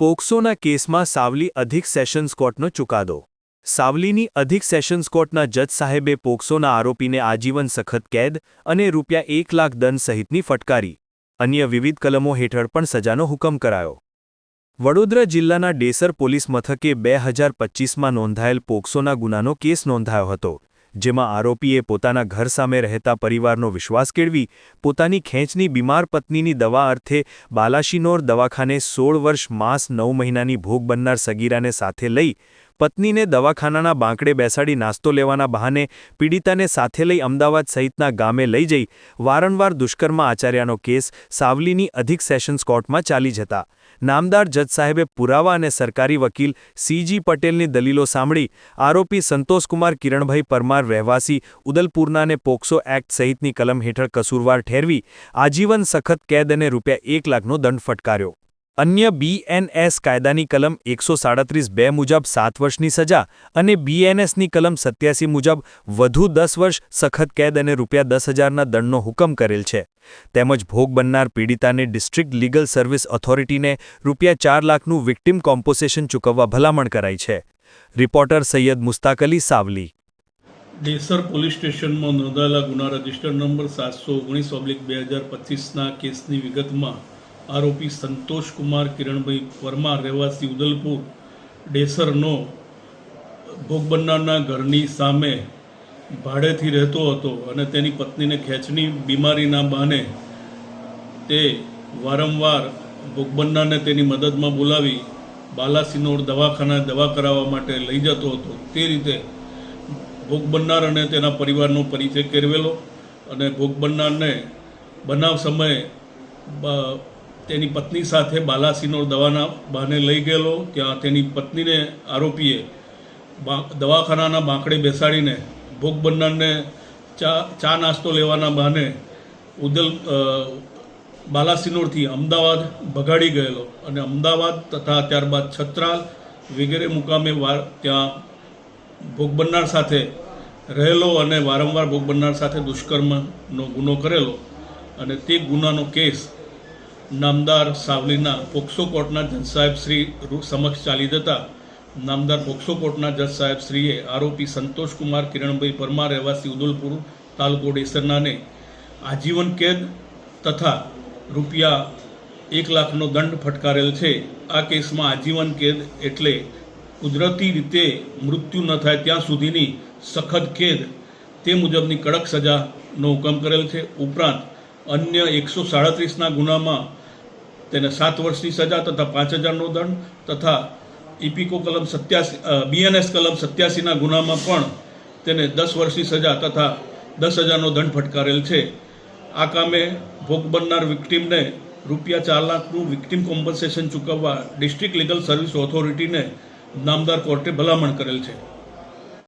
પોક્સોના કેસમાં સાવલી અધિક સેશન્સ કોર્ટનો ચુકાદો. સાવલીની અધિક સેશન્સ કોર્ટના જજ સાહેબે પોક્સોના આરોપીને આજીવન સખત કેદ અને રૂપિયા એક લાખ દંડ સહિતની ફટકારી, અન્ય વિવિધ કલમો હેઠળ પણ સજાનો હુકમ કરાયો. વડોદરા જિલ્લાના ડેસર પોલીસ મથકે બે હજાર પચ્ચીસમાં નોંધાયેલ પોક્સોના ગુનાનો કેસ નોંધાયો હતો જેમાં આરોપીએ પોતાના ઘર સામે રહેતા પરિવારનો વિશ્વાસ કેળવી, પોતાની ખેંચની બીમાર પત્નીની દવા અર્થે બાલાશીનોર દવાખાને સોળ વર્ષ માસ નવ મહિનાની ભોગ બનનાર સગીરાને સાથે લઈ પત્નીને દવાખાનાના બાંકડે બેસાડી નાસ્તો લેવાના બહાને પીડિતાને સાથે લઈ અમદાવાદ સહિતના ગામે લઈ જઈ વારંવાર દુષ્કર્મ આચાર્યાનો કેસ સાવલીની અધિક સેશન્સ કોર્ટમાં ચાલી જતા. નામદાર જજ સાહેબે પુરાવા અને સરકારી વકીલ સીજી પટેલની દલીલો સાંભળી આરોપી સંતોષકુમાર કિરણભાઈ પરમાર રહેવાસી ઉદલપુરનાને પોક્સો એક્ટ સહિતની કલમ હેઠળ કસૂરવાર ઠેરવી આજીવન સખત કેદ અને રૂપિયા એક લાખનો દંડ ફટકાર્યો. અન્ય બીએનએસ કાયદાની કલમ એકસો સાડત્રીસ બે મુજબ સાત વર્ષની સજા અને બીએનએસની કલમ સત્યાસી મુજબ વધુ દસ વર્ષ સખત કેદ અને રૂપિયા દસ હજારના દંડનો હુકમ કરેલ છે. તેમજ ભોગ બનનાર પીડિતાને ડિસ્ટ્રિક્ટ લીગલ સર્વિસ ઓથોરિટીને રૂપિયા ચાર લાખનું વિક્ટિમ કોમ્પોસેશન ચૂકવવા ભલામણ કરાઈ છે. રિપોર્ટર સૈયદ મુસ્તાક અલી સાવલી. દેસર પોલીસ સ્ટેશનમાં નોંધાયેલા ગુના રજિસ્ટર નંબર સાતસો ઓગણીસ ઓબ્લિક બે હજાર પચીસના કેસની વિગતમાં આરોપી સંતોષકુમાર કિરણભાઈ પરમાર રહેવાસી ઉદલપુર, ડેસરનો ભોગ બનનારના ઘરની સામે ભાડેથી રહેતો હતો અને તેની પત્નીને ખેંચની બીમારીના બહાને તે વારંવાર ભોગ બનનારને તેની મદદમાં બોલાવી બાલાસિનોર દવાખાના દવા કરાવવા માટે લઈ જતો હતો. તે રીતે ભોગ બનનાર અને તેના પરિવારનો પરિચય કેળવેલો અને ભોગ બનનારને બનાવ સમયે તેની પત્ની સાથે બાલાસિનોર દવાના બહાને લઈ ગયેલો ત્યાં તેની પત્નીને આરોપીએ દવાખાનાના બાંકડે બેસાડીને ભોગ બનનારને ચા ચા નાસ્તો લેવાના બહાને ઉદલ બાલાસિનોરથી અમદાવાદ ભગાડી ગયેલો અને અમદાવાદ તથા ત્યારબાદ છત્રાલ વગેરે મુકામે વાર, ત્યાં ભોગ બનનાર સાથે રહેલો અને વારંવાર ભોગ બનનાર સાથે દુષ્કર્મનો ગુનો કરેલો અને તે ગુનાનો કેસ નામદાર સાવલીના પોક્સો કોર્ટના જજ સાહેબ શ્રી સમક્ષ ચાલી જતા નામદાર પોક્સો કોર્ટના જજ સાહેબ શ્રીએ આરોપી સંતોષકુમાર કિરણભાઈ પરમાર રહેવાસી ઉદલપુર તાલુકો ડેસરનાને આજીવન કેદ તથા રૂપિયા એક લાખનો દંડ ફટકારેલ છે. આ કેસમાં આજીવન કેદ એટલે કુદરતી રીતે મૃત્યુ ન થાય ત્યાં સુધીની સખત કેદ તે મુજબની કડક સજાનો હુકમ કરેલ છે. ઉપરાંત અન્ય એકસો સાડત્રીસના ગુનામાં તેને સાત વર્ષની સજા તથા પાંચ હજારનો દંડ તથા ઇપિકો કલમ સત્યાસી બીએનએસ કલમ સત્યાસીના ગુનામાં પણ તેને દસ વર્ષની સજા તથા દસ હજારનો દંડ ફટકારેલ છે. આ કામે ભોગ બનનાર વિક્ટીમને રૂપિયા ચાર લાખનું વિક્ટીમ કોમ્પન્સેશન ચૂકવવા ડિસ્ટ્રિક્ટ લીગલ સર્વિસ ઓથોરિટીને નામદાર કોર્ટે ભલામણ કરેલ છે.